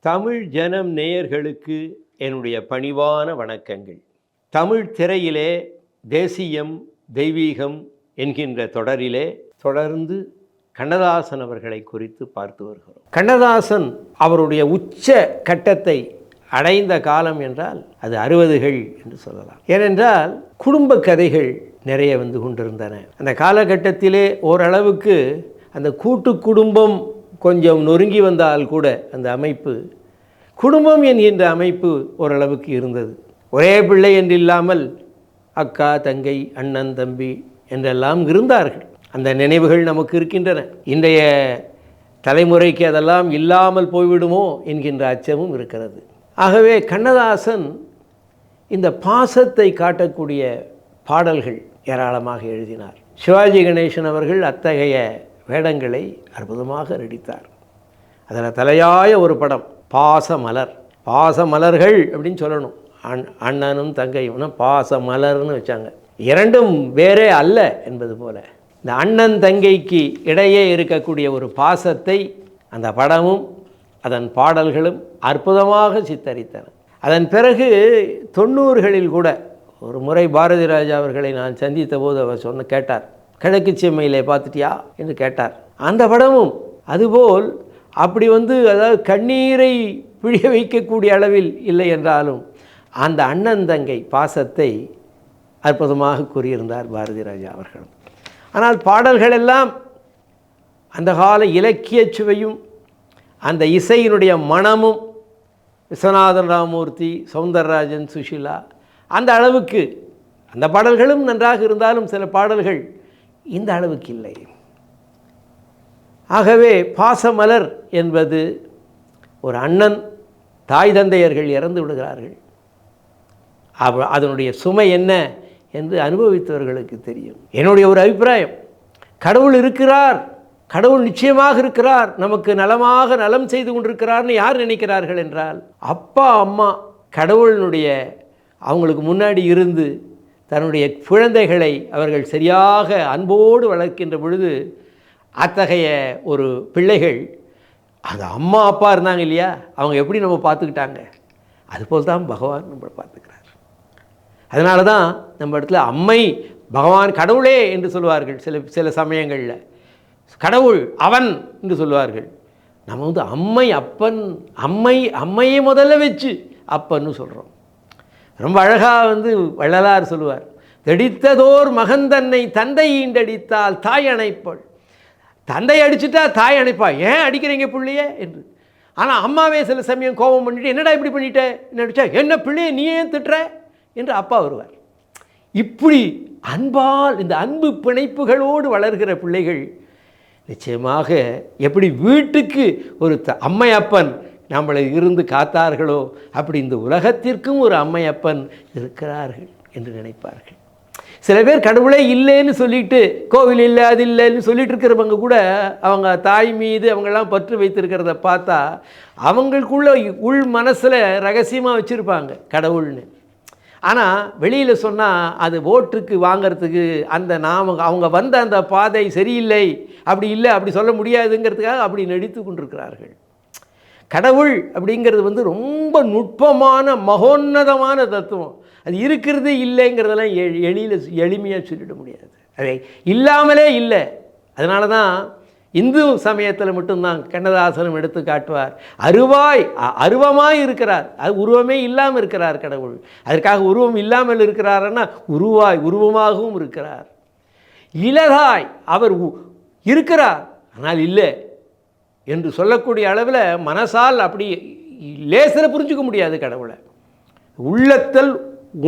தமிழ் ஜனம் நேயர்களுக்கு என்னுடைய பணிவான வணக்கங்கள். தமிழ் திரையிலே தேசியம் தெய்வீகம் என்கின்ற தொடரிலே தொடர்ந்து கண்ணதாசன் அவர்களை குறித்து பார்த்து வருகிறோம். கண்ணதாசன் அவருடைய உச்ச கட்டத்தை அடைந்த காலம் என்றால் அது அறுபதுகள் என்று சொல்லலாம். ஏனென்றால் குடும்ப கதைகள் நிறைய வந்து கொண்டிருந்தன. அந்த காலகட்டத்திலே ஓரளவுக்கு அந்த கூட்டு குடும்பம் கொஞ்சம் நொறுங்கி வந்தால் கூட அந்த அமைப்பு குடும்பம் என்கின்ற அமைப்பு ஓரளவுக்கு இருந்தது. ஒரே பிள்ளை என்று இல்லாமல் அக்கா தங்கை அண்ணன் தம்பி என்றெல்லாம் இருந்தார்கள். அந்த நினைவுகள் நமக்கு இருக்கின்றன. இன்றைய தலைமுறைக்கு அதெல்லாம் இல்லாமல் போய்விடுமோ என்கின்ற அச்சமும் இருக்கிறது. ஆகவே கண்ணதாசன் இந்த பாசத்தை காட்டக்கூடிய பாடல்கள் ஏராளமாக எழுதினார். சிவாஜி கணேசன் அவர்கள் அத்தகைய வேடங்களை அற்புதமாக நடித்தார். அதில் தலையாய ஒரு படம் பாசமலர். பாசமலர்கள் அப்படின்னு சொல்லணும். அண் அண்ணனும் தங்கையும். பாசமலர்னு வச்சாங்க. இரண்டும் வேறே அல்ல என்பது போல. இந்த அண்ணன் தங்கைக்கு இடையே இருக்கக்கூடிய ஒரு பாசத்தை அந்த படமும் அதன் பாடல்களும் அற்புதமாக சித்தரித்தன. அதன் பிறகு தொண்ணூறுகளில் கூட ஒரு முறை பாரதி ராஜா அவர்களை நான் சந்தித்த போது அவர் சொன்ன கேட்டார் கிழக்கு செம்மையிலே பார்த்துட்டியா? என்று கேட்டார். அந்த படமும் அதுபோல் அப்படி வந்து அதாவது கண்ணீரை பிழிய வைக்கக்கூடிய அளவில் இல்லை என்றாலும் அந்த அண்ணன் தங்கை பாசத்தை அற்புதமாக கூறியிருந்தார் பாரதி ராஜா அவர்களும் ஆனால் பாடல்கள் எல்லாம் அந்த கால இலக்கிய சுவையும் அந்த இசையினுடைய மனமும் விஸ்வநாதன் ராமூர்த்தி சவுந்தரராஜன் சுஷிலா அந்த அளவுக்கு அந்த பாடல்களும் நன்றாக இருந்தாலும் சில பாடல்கள் இந்த அளவுக்கு இல்லை. ஆகவே பாசமலர் என்பது ஒரு அண்ணன் தாய் தந்தையர்கள் இறந்து விடுகிறார்கள். அவ அதனுடைய சுமை என்ன என்று அனுபவித்தவர்களுக்கு தெரியும். என்னுடைய ஒரு அபிப்பிராயம் கடவுள் இருக்கிறார் கடவுள் நிச்சயமாக இருக்கிறார் நமக்கு நலமாக நலம் செய்து கொண்டிருக்கிறார்னு யார் நினைக்கிறார்கள் என்றால் அப்பா அம்மா கடவுளினுடைய அவங்களுக்கு முன்னாடி இருந்து தன்னுடைய குழந்தைகளை அவர்கள் சரியாக அன்போடு வளர்க்கின்ற பொழுது அத்தகைய ஒரு பிள்ளைகள் அது அம்மா அப்பா இருந்தாங்க இல்லையா? அவங்க எப்படி நம்ம பார்த்துக்கிட்டாங்க? அதுபோல் தான் பகவான் நம்மளை பார்த்துக்கிறார். அதனால தான் நம்ம இடத்துல அம்மை பகவான் கடவுளே என்று சொல்லுவார்கள் சில சில சமயங்களில். கடவுள் அவன் என்று சொல்லுவார்கள். நம்ம வந்து அம்மை அப்பன் அம்மை அம்மையை முதல்ல வச்சு அப்பன்னு சொல்கிறோம் ரொம்ப அழகாக வந்து வள்ளலார் சொல்லுவார் தெடித்ததோர் மகந்தன்னை தந்தை ஈண்டடித்தால் தாய் அணைப்பள். தந்தை அடிச்சுட்டா தாய் அணைப்பா? ஏன் அடிக்கிறீங்க பிள்ளைய? என்று. ஆனால் அம்மாவே சில சமயம் கோபம் பண்ணிட்டு என்னடா இப்படி பண்ணிட்ட? என்ன அடிச்சா என்ன பிள்ளையை நீ ஏன் திட்டுற? என்று அப்பா வருவார். இப்படி அன்பால் இந்த அன்பு பிணைப்புகளோடு வளர்கிற பிள்ளைகள் நிச்சயமாக எப்படி வீட்டுக்கு ஒரு த அம்மையப்பன் நம்மளை இருந்து காத்தார்களோ? அப்படி இந்த உலகத்திற்கும் ஒரு அம்மையப்பன் இருக்கிறார்கள் என்று நினைப்பார்கள். சில பேர் கடவுளே இல்லைன்னு சொல்லிட்டு கோவில் இல்லை அது இல்லைன்னு சொல்லிட்டு இருக்கிறவங்க கூட அவங்க தாய் மீது அவங்கெல்லாம் பற்று வைத்திருக்கிறத பார்த்தா அவங்களுக்குள்ள உள் மனசில் ரகசியமாக வச்சுருப்பாங்க கடவுள்னு. ஆனால் வெளியில் சொன்னால் அது ஓட்டுக்கு வாங்கிறதுக்கு அந்த நாம அவங்க வந்த அந்த பாதை சரியில்லை அப்படி இல்லை அப்படி சொல்ல முடியாதுங்கிறதுக்காக அப்படி நடித்து கொண்டிருக்கிறார்கள். கடவுள் அப்படிங்கிறது வந்து ரொம்ப நுட்பமான மகோன்னதமான தத்துவம். அது இருக்கிறது இல்லைங்கிறதெல்லாம் எளியில் எளிமையாக சொல்லிட முடியாது. அதை இல்லாமலே இல்லை. அதனால தான் இந்து சமயத்தில் மட்டும்தான் கண்ணதாசனம் எடுத்து காட்டுவார். அருவாய் அ- அருவமாய் இருக்கிறார். அது உருவமே இல்லாமல் இருக்கிறார் கடவுள். அதற்காக உருவம் இல்லாமல் இருக்கிறாருன்னா உருவாய் உருவமாகவும் இருக்கிறார். இலதாய் அவர் உ- இருக்கிறார். ஆனால் இல்லை. என்று சொல்லக்கூடிய அளவில் மனசால் அப்படி லேசில் புரிஞ்சுக்க முடியாது கடவுளை. உள்ளத்தில்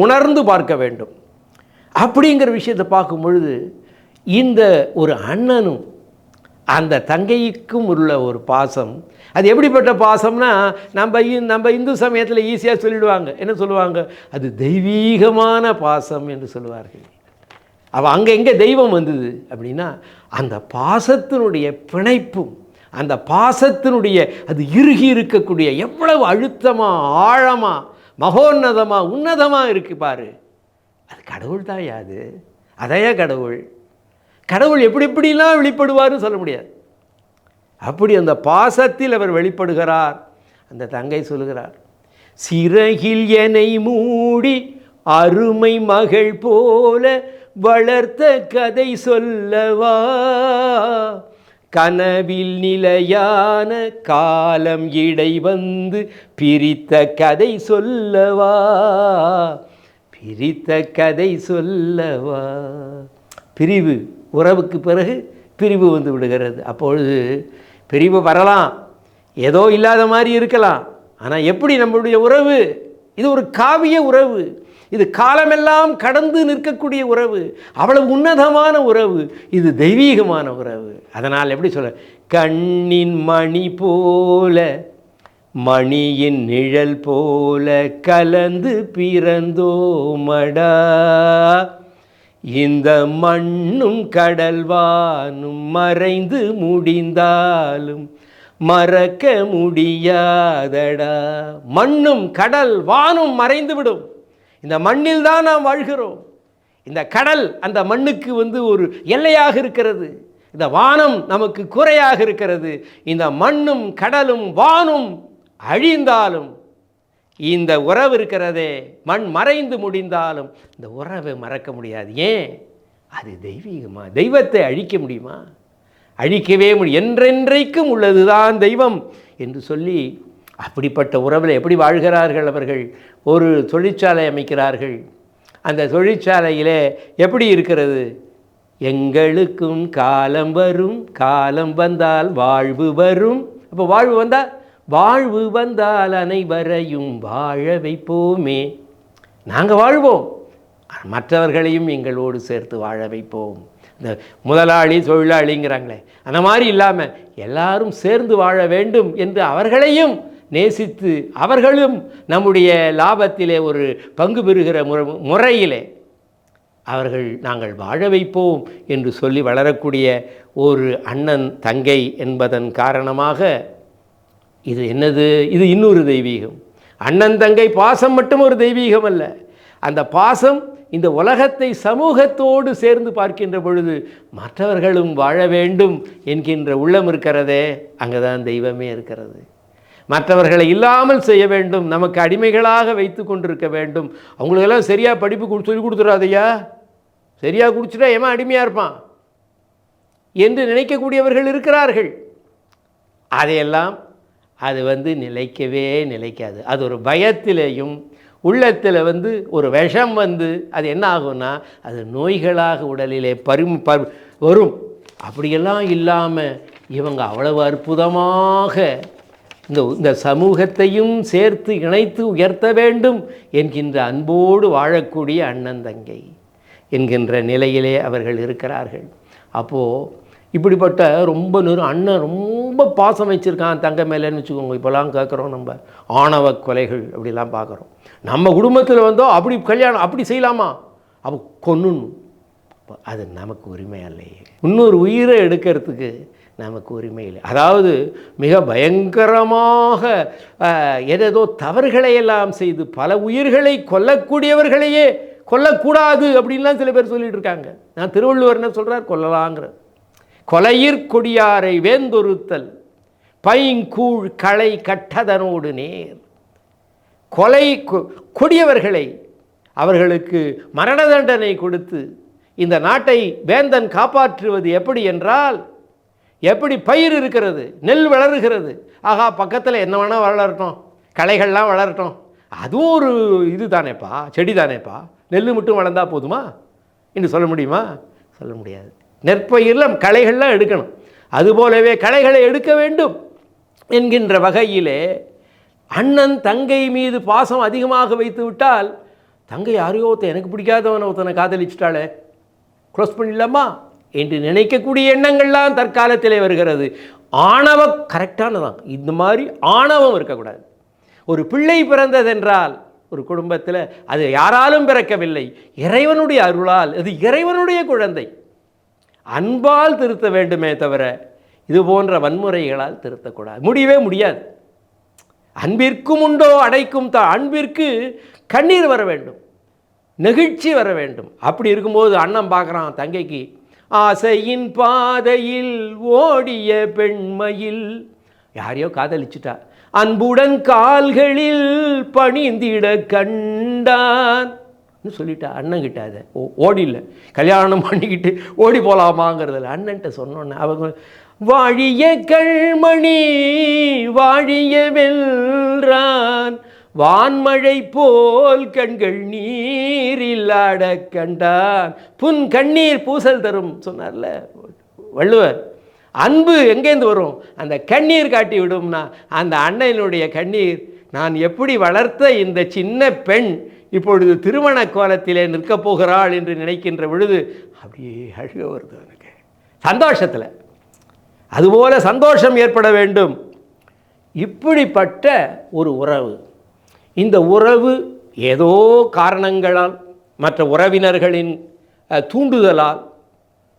உணர்ந்து பார்க்க வேண்டும். அப்படிங்கிற விஷயத்தை பார்க்கும் பொழுது இந்த ஒரு அண்ணனும் அந்த தங்கைக்கும் உள்ள ஒரு பாசம். அது எப்படிப்பட்ட பாசம்னா நம்ம நம்ம இந்து சமயத்தில் ஈஸியாக சொல்லிடுவாங்க. என்ன சொல்லுவாங்க? அது தெய்வீகமான பாசம் என்று சொல்லுவார்கள். அவள் அங்கே எங்கே தெய்வம் வந்தது அப்படின்னா அந்த பாசத்தினுடைய பிணைப்பும் அந்த பாசத்தினுடைய அது இறுகி இருக்கக்கூடிய எவ்வளவு அழுத்தமாக ஆழமாக மகோன்னதமாக உன்னதமாக இருக்கு பாரு. அது கடவுள் தான் யாது அதையா கடவுள்? கடவுள் எப்படி எப்படிலாம் வெளிப்படுவார்னு சொல்ல முடியாது. அப்படி அந்த பாசத்தில் அவர் வெளிப்படுகிறார். அந்த தங்கை சொல்லுகிறார் சிறகில் என்னை மூடி அருமை மகள் போல வளர்த்த கதை சொல்லவா? கனவில் நிலையான காலம் இடை வந்து பிரித்த கதை சொல்லவா? பிரித்த கதை சொல்லவா? பிரிவு உறவுக்கு பிறகு பிரிவு வந்து விடுகிறது. அப்பொழுது பிரிவு வரலாம். ஏதோ இல்லாத மாதிரி இருக்கலாம். ஆனால் எப்படி நம்மளுடைய உறவு? இது ஒரு காவிய உறவு. இது காலமெல்லாம் கடந்து நிற்கக்கூடிய உறவு அவ்வளவு உன்னதமான உறவு இது தெய்வீகமான உறவு. அதனால் எப்படி சொல்ல கண்ணின் மணி போல மணியின் நிழல் போல கலந்து பிறந்தோமடா. இந்த மண்ணும் கடல்வானும் மறைந்து முடிந்தாலும் மறக்க முடியாதடா. மண்ணும் கடல் வானும் மறைந்து விடும் இந்த மண்ணில் தான் நாம் வாழ்கிறோம். இந்த கடல் அந்த மண்ணுக்கு வந்து ஒரு எல்லையாக இருக்கிறது. இந்த வானம் நமக்கு குறையாக இருக்கிறது. இந்த மண்ணும் கடலும் வானும் அழிந்தாலும் இந்த உறவு இருக்கிறதே மண் மறைந்து முடிந்தாலும் இந்த உறவை மறக்க முடியாது. ஏன்? அது தெய்வீகமா? தெய்வத்தை அழிக்க முடியுமா? அழிக்கவே முடியும். என்றென்றைக்கும் உள்ளதுதான் தெய்வம் என்று சொல்லி அப்படிப்பட்ட உறவில் எப்படி வாழ்கிறார்கள் அவர்கள்? ஒரு தொழிற்சாலை அமைக்கிறார்கள். அந்த தொழிற்சாலையிலே எப்படி இருக்கிறது? எங்களுக்கும் காலம் வரும் காலம் வந்தால் வாழ்வு வரும். அப்போ வாழ்வு வந்தால் வாழ்வு வந்தால் அனைவரையும் வாழ வைப்போமே. நாங்கள் வாழ்வோம். மற்றவர்களையும் எங்களோடு சேர்த்து வாழ வைப்போம். இந்த முதலாளி தொழிலாளிங்கிறாங்களே அந்த மாதிரி இல்லாமல் எல்லாரும் சேர்ந்து வாழ வேண்டும் என்று அவர்களையும் நேசித்து அவர்களும் நம்முடைய லாபத்திலே ஒரு பங்கு பெறுகிற முறை முறையிலே அவர்கள் நாங்கள் வாழ வைப்போம் என்று சொல்லி வளரக்கூடிய ஒரு அண்ணன் தங்கை என்பதன் காரணமாக இது என்னது? இது இன்னொரு தெய்வீகம். அண்ணன் தங்கை பாசம் மட்டும் ஒரு தெய்வீகம் அல்ல. அந்த பாசம் இந்த உலகத்தை சமூகத்தோடு சேர்ந்து பார்க்கின்ற பொழுது மற்றவர்களும் வாழ வேண்டும் என்கின்ற உள்ளம் இருக்கிறதே அங்கே தான் தெய்வமே இருக்கிறது. மற்றவர்களை இல்லாமல் செய்ய வேண்டும் நமக்கு அடிமைகளாக வைத்து கொண்டிருக்க வேண்டும். அவங்களுக்கெல்லாம் சரியாக படிப்பு கொடு சொல்லி கொடுத்துடாதையா சரியாக குடிச்சிட்டா ஏமா அடிமையாக இருப்பான்? என்று நினைக்கக்கூடியவர்கள் இருக்கிறார்கள். அதையெல்லாம் அது வந்து நிலைக்கவே நிலைக்காது. அது ஒரு பயத்திலேயும் உள்ளத்தில் வந்து ஒரு விஷம் வந்து அது என்ன ஆகும்னா அது நோய்களாக உடலிலே பரும் பரு வரும். அப்படியெல்லாம் இல்லாமல் இவங்க அவ்வளவு அற்புதமாக இந்த இந்த சமூகத்தையும் சேர்த்து இணைத்து உயர்த்த வேண்டும் என்கின்ற அன்போடு வாழக்கூடிய அண்ணன் தங்கை என்கின்ற நிலையிலே அவர்கள் இருக்கிறார்கள். அப்போது இப்படிப்பட்ட ரொம்ப நிறு அண்ணன் ரொம்ப பாசம் வச்சுருக்கான் தங்க மேலேன்னு வச்சுக்கோங்க. இப்போலாம் கேட்குறோம் நம்ம ஆணவ கொலைகள் அப்படிலாம் பார்க்குறோம். நம்ம குடும்பத்தில் வந்தோம் அப்படி கல்யாணம் அப்படி செய்யலாமா? அப்போ கொன்னு அது நமக்கு உரிமை இல்லையே இன்னொரு உயிரை எடுக்கிறதுக்கு நமக்கு உரிமை இல்லை. அதாவது மிக பயங்கரமாக எதேதோ தவறுகளை எல்லாம் செய்து பல உயிர்களை கொல்லக்கூடியவர்களையே கொல்லக்கூடாது அப்படின்லாம் சில பேர் சொல்லிட்டு இருக்காங்க. நான் திருவள்ளுவர் என்ன சொல்கிறார் கொல்லலாங்கிற கொலையிற் கொடியாரை வேந்தொருத்தல் பைங்கூழ் களை கட்டதனோடு நேர். கொலை கொடியவர்களை அவர்களுக்கு மரண தண்டனை கொடுத்து இந்த நாட்டை வேந்தன் காப்பாற்றுவது எப்படி என்றால் எப்படி பயிர் இருக்கிறது? நெல் வளருகிறது. ஆகா பக்கத்தில் என்ன வேணால் வளரட்டும். களைகள்லாம் வளரட்டும். அதுவும் ஒரு இது தானேப்பா செடி தானேப்பா நெல் மட்டும் வளர்ந்தா போதுமா? என்று சொல்ல முடியுமா? சொல்ல முடியாது. நெற்பயிரில் களைகள்லாம் எடுக்கணும். அதுபோலவே களைகளை எடுக்க வேண்டும் என்கின்ற வகையிலே அண்ணன் தங்கை மீது பாசம் அதிகமாக வைத்து விட்டால் தங்கை யாரையோ ஒருத்தன் எனக்கு பிடிக்காதவனை ஒருத்தனை காதலிச்சிட்டாளே. க்ளோஸ் பண்ணிடலாமா? என்று நினைக்கக்கூடிய எண்ணங்கள்லாம் தற்காலத்திலே வருகிறது. ஆணவம் கரெக்டானதான். இந்த மாதிரி ஆணவம் இருக்கக்கூடாது. ஒரு பிள்ளை பிறந்ததென்றால் ஒரு குடும்பத்தில் அது யாராலும் பிறக்கவில்லை. இறைவனுடைய அருளால் அது இறைவனுடைய குழந்தை. அன்பால் திருத்த வேண்டுமே தவிர இது போன்ற வன்முறைகளால் திருத்தக்கூடாது. முடியவே முடியாது. அன்பிற்கும் உண்டோ அடைக்கும் தான் அன்பிற்கு கண்ணீர் வர வேண்டும். நெகிழ்ச்சி வர வேண்டும். அப்படி இருக்கும்போது அண்ணன் பார்க்குறான் தங்கைக்கு ஆசையின் பாதையில் ஓடிய பெண்மையில். யாரையோ காதலிச்சிட்டா. அன்புடன் கால்களில் பணிந்திட கண்டான். சொல்லிட்டா அண்ணன்கிட்ட அதை. ஓ ஓடில கல்யாணம் பண்ணிக்கிட்டு ஓடி போகலாமாங்கிறதில்ல அண்ணன்ட்ட சொன்னோன்னே அவங்க வாழிய கண்மணி வாழிய வெல்றான். வான்மழை போல் கண்கள் நீரில்லாட கண்டான். புன் கண்ணீர் பூசல் தரும் சொன்னார்ல வள்ளுவர். அன்பு எங்கேருந்து வரும்? அந்த கண்ணீர் காட்டி விடும்னா அந்த அண்ணனுடைய கண்ணீர் நான் எப்படி வளர்த்த இந்த சின்ன பெண் இப்பொழுது திருமண கோலத்திலே நிற்கப் போகிறாள் என்று நினைக்கின்ற பொழுது அப்படியே அழுக வருது எனக்கு சந்தோஷத்தில். அதுபோல சந்தோஷம் ஏற்பட வேண்டும். இப்படிப்பட்ட ஒரு உறவு. இந்த உறவு ஏதோ காரணங்களால் மற்ற உறவினர்களின் தூண்டுதலால்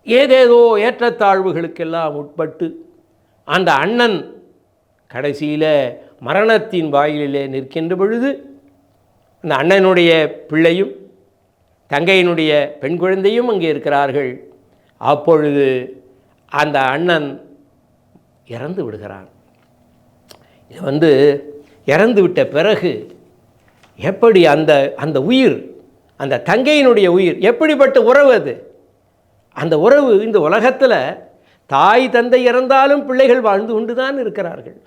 ஏதேதோ ஏற்றத்தாழ்வுகளுக்கெல்லாம் உட்பட்டு அந்த அண்ணன் கடைசியில் மரணத்தின் வாயிலே நிற்கின்ற பொழுது அந்த அண்ணனுடைய பிள்ளையும் தங்கையினுடைய பெண் குழந்தையும் அங்கே இருக்கிறார்கள். அப்பொழுது அந்த அண்ணன் இறந்து விடுகிறான். இது வந்து இறந்து விட்ட பிறகு எப்படி அந்த அந்த உயிர் அந்த தங்கையினுடைய உயிர் எப்படிப்பட்ட உறவு அது? அந்த உறவு இந்த உலகத்தில் தாய் தந்தை இறந்தாலும் பிள்ளைகள் வாழ்ந்து கொண்டு தான் இருக்கிறார்கள்.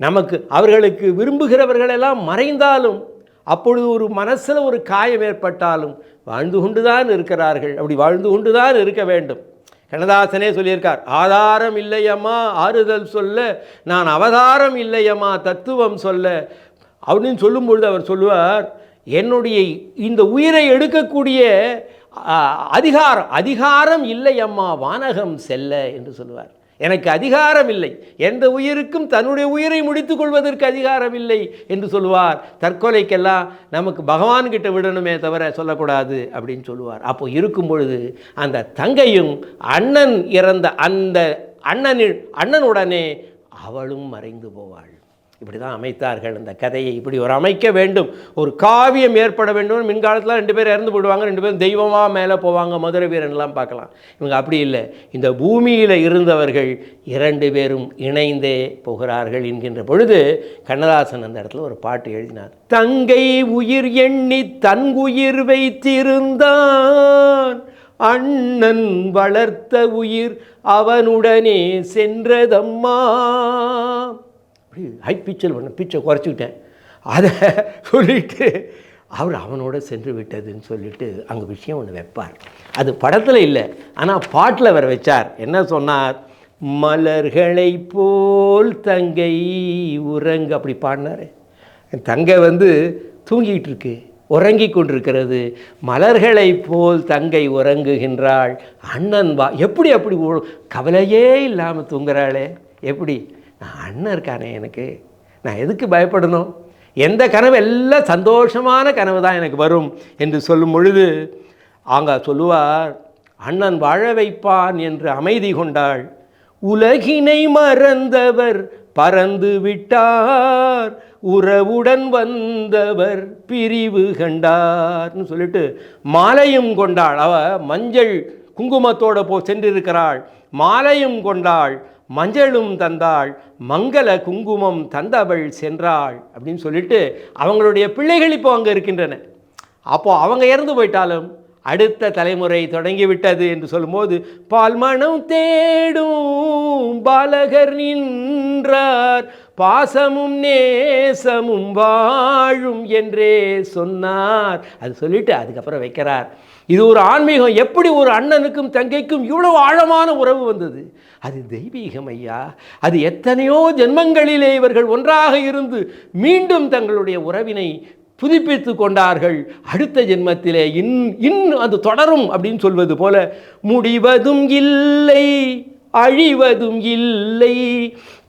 நமக்கு அவர்களுக்கு விரும்புகிறவர்களெல்லாம் மறைந்தாலும் அப்பொழுது ஒரு மனசில் ஒரு காயம் ஏற்பட்டாலும் வாழ்ந்து கொண்டு தான் இருக்கிறார்கள். அப்படி வாழ்ந்து கொண்டு தான் இருக்க வேண்டும். கண்ணதாசனே சொல்லியிருக்கார் ஆதாரம் இல்லையம்மா ஆறுதல் சொல்ல நான் அவதாரம் இல்லையம்மா தத்துவம் சொல்ல அப்படின்னு சொல்லும்பொழுது அவர் சொல்லுவார் என்னுடைய இந்த உயிரை எடுக்கக்கூடிய அதிகாரம் அதிகாரம் இல்லை அம்மா வானகம் செல்ல என்று சொல்லுவார். எனக்கு அதிகாரம் இல்லை. எந்த உயிருக்கும் தன்னுடைய உயிரை முடித்துக் கொள்வதற்கு அதிகாரம் இல்லை என்று சொல்லுவார். தற்கொலைக்கெல்லாம் நமக்கு பகவான்கிட்ட விடணுமே தவிர சொல்லக்கூடாது அப்படின்னு சொல்லுவார். அப்போ இருக்கும் பொழுது அந்த தங்கையும் அண்ணன் இறந்த அந்த அண்ணனின் அண்ணனுடனே அவளும் மறைந்து போவாள். இப்படி தான் அமைத்தார்கள். அந்த கதையை இப்படி ஒரு அமைக்க வேண்டும். ஒரு காவியம் ஏற்பட வேண்டும். மின்காலத்தில் ரெண்டு பேர் இறந்து போடுவாங்க ரெண்டு பேரும் தெய்வமாக மேலே போவாங்க. மதுரை வீரன்லாம் பார்க்கலாம். இவங்க அப்படி இல்லை. இந்த பூமியில் இருந்தவர்கள் இரண்டு பேரும் இணைந்தே போகிறார்கள் என்கின்ற பொழுது கண்ணதாசன் அந்த இடத்துல ஒரு பாட்டு எழுதினார். தங்கை உயிர் எண்ணி தன் உயிர் வைத்திருந்தான். அண்ணன் வளர்த்த உயிர் அவனுடனே சென்றதம்மா. அப்படி ஹை பிச்சல் பண்ண பிச்சை குறைச்சிக்கிட்டேன். அதை சொல்லிட்டு அவர் அவனோட சென்று விட்டதுன்னு சொல்லிட்டு அங்கே விஷயம் ஒன்று வைப்பார். அது படத்தில் இல்லை ஆனால் பாட்டில் வர வச்சார். என்ன சொன்னார்? மலர்களை போல் தங்கை உறங்கு அப்படி பாடினார். தங்கை வந்து தூங்கிட்டு இருக்கு உறங்கி கொண்டிருக்கிறது. மலர்களை போல் தங்கை உறங்குகின்றாள் அண்ணன் வா எப்படி அப்படி கவலையே இல்லாமல் தூங்குறாளே. எப்படி? நான் அண்ணன் இருக்கானே எனக்கு. நான் எதுக்கு பயப்படணும்? எந்த கனவு? எல்லாம் சந்தோஷமான கனவு தான் எனக்கு வரும் என்று சொல்லும் பொழுது அங்க சொல்லுவார் அண்ணன் வாழ வைப்பான் என்று அமைதி கொண்டாள். உலகினை மறந்தவர் பறந்து விட்டார். உறவுடன் வந்தவர் பிரிவு கண்டார்னு சொல்லிட்டு மாலையும் கொண்டாள். அவ மஞ்சள் குங்குமத்தோடு போ சென்றிருக்கிறாள். மாலையும் கொண்டாள். மஞ்சளும் தந்தாள் மங்கள குங்குமம் தந்தவள் சென்றாள் அப்படின்னு சொல்லிட்டு அவங்களுடைய பிள்ளைகள் இப்போ அங்கே இருக்கின்றன. அப்போது அவங்க இறந்து போயிட்டாலும் அடுத்த தலைமுறை தொடங்கிவிட்டது என்று சொல்லும்போது பால்மணம் தேடும் பாலகர் நின்றார் பாசமும் நேசமும் வாழும் என்றே சொன்னார். அது சொல்லிட்டு அதுக்கப்புறம் வைக்கிறார். இது ஒரு ஆன்மீகம். எப்படி ஒரு அண்ணனுக்கும் தங்கைக்கும் இவ்வளவு ஆழமான உறவு வந்தது? அது தெய்வீகம் ஐயா. அது எத்தனையோ ஜென்மங்களிலே இவர்கள் ஒன்றாக இருந்து மீண்டும் தங்களுடைய உறவினை புதுப்பித்து கொண்டார்கள். அடுத்த ஜென்மத்திலே இன் இன் அது தொடரும் அப்படின்னு சொல்வது போல முடிவதும் இல்லை அழிவதும் இல்லை.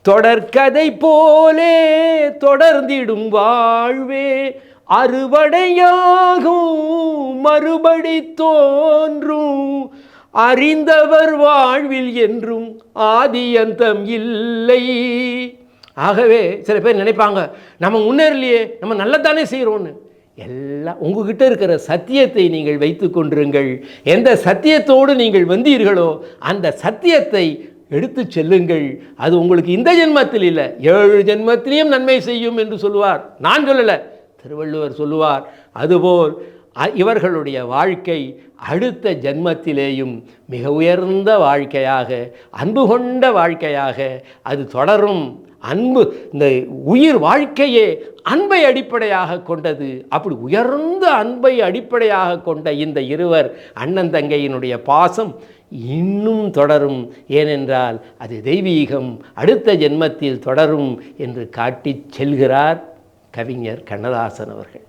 தொடர்கதை போலே தொடர்ந்திடும் வாழ்வே அறுவடையாகும் மறுபடி தோன்றும். அறிந்தவர் வாழ்வில் என்றும் ஆதியந்தம் இல்லை. ஆகவே சில பேர் நினைப்பாங்க நம்ம முன்னேறலையே நம்ம நல்லதானே செய்கிறோன்னு எல்லாம் உங்ககிட்ட இருக்கிற சத்தியத்தை நீங்கள் வைத்து கொண்டிருங்கள். எந்த சத்தியத்தோடு நீங்கள் வந்தீர்களோ அந்த சத்தியத்தை எடுத்து செல்லுங்கள். அது உங்களுக்கு இந்த ஜென்மத்தில் இல்லை ஏழு ஜென்மத்திலையும் நன்மை செய்யும் என்று சொல்லுவார். நான் சொல்லலை திருவள்ளுவர் சொல்லுவார். அதுபோல் இவர்களுடைய வாழ்க்கை அடுத்த ஜென்மத்திலேயும் மிக உயர்ந்த வாழ்க்கையாக அன்பு கொண்ட வாழ்க்கையாக அது தொடரும். அன்பு இந்த உயிர் வாழ்க்கையே அன்பை அடிப்படையாக கொண்டது. அப்படி உயர்ந்த அன்பை அடிப்படையாக கொண்ட இந்த இருவர் அண்ணன் தங்கையினுடைய பாசம் இன்னும் தொடரும். ஏனென்றால் அது தெய்வீகம் அடுத்த ஜென்மத்தில் தொடரும் என்று காட்டிச் செல்கிறார் கவிஞர் கண்ணதாசன் அவர்கள்.